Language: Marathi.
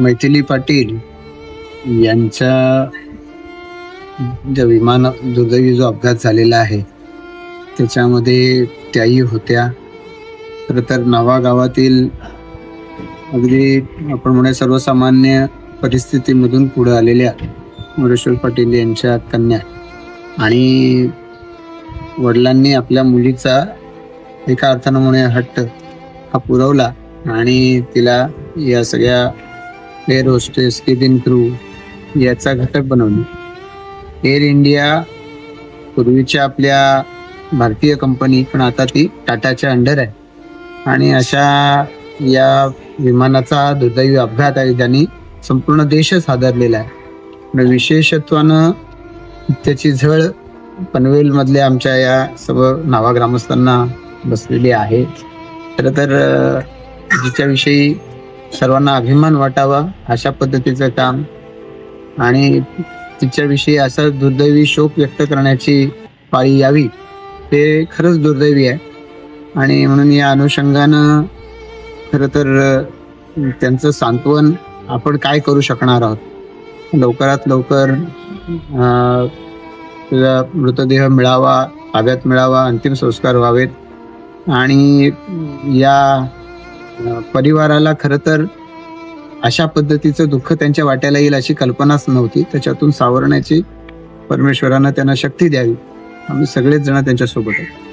मैथिली पाटील यांच्या ज्या विमान दुर्दैवी जो अपघात झालेला आहे त्याच्यामध्ये त्याही होत्या. खरं तर नावागावातील अगदी आपण म्हणूया सर्वसामान्य परिस्थितीमधून पुढे आलेल्या मुरेश्वर पाटील यांच्या कन्या आणि वडिलांनी आपल्या मुलीचा एका अर्थानं म्हणूया हट्ट हा पुरवला आणि तिला या सगळ्या एअर होस्टेस केबिन क्रू याचा घटक बनवली. एअर इंडिया पूर्वीच्या आपल्या भारतीय कंपनी पण आता ती टाटाच्या अंडर आहे. आणि अशा या विमानाचा दुर्दैवी अपघात आहे ज्यांनी संपूर्ण देशच हादरलेला आहे. विशेषत्वानं त्याची झळ पनवेलमधल्या आमच्या या सर्व नावा ग्रामस्थांना बसलेली आहे. खरं तर जिच्याविषयी सर्वांना अभिमान वाटावा अशा पद्धतीचं काम. आणि तिच्याविषयी असा दुर्दैवी शोक व्यक्त करण्याची पाळी यावी ते खरंच दुर्दैवी आहे. आणि म्हणून या अनुषंगानं खरं तर त्यांचं सांत्वन आपण काय करू शकणार आहोत? लवकरात लवकर तुझा मृतदेह मिळावा ताब्यात मिळावा अंतिम संस्कार व्हावेत. आणि या परिवाराला खरं तर अशा पद्धतीचं दुःख त्यांच्या वाट्याला येईल अशी कल्पनाच नव्हती. त्याच्यातून सावरण्याची परमेश्वरानं त्यांना शक्ती द्यावी. आम्ही सगळेच जण त्यांच्यासोबत आहोत.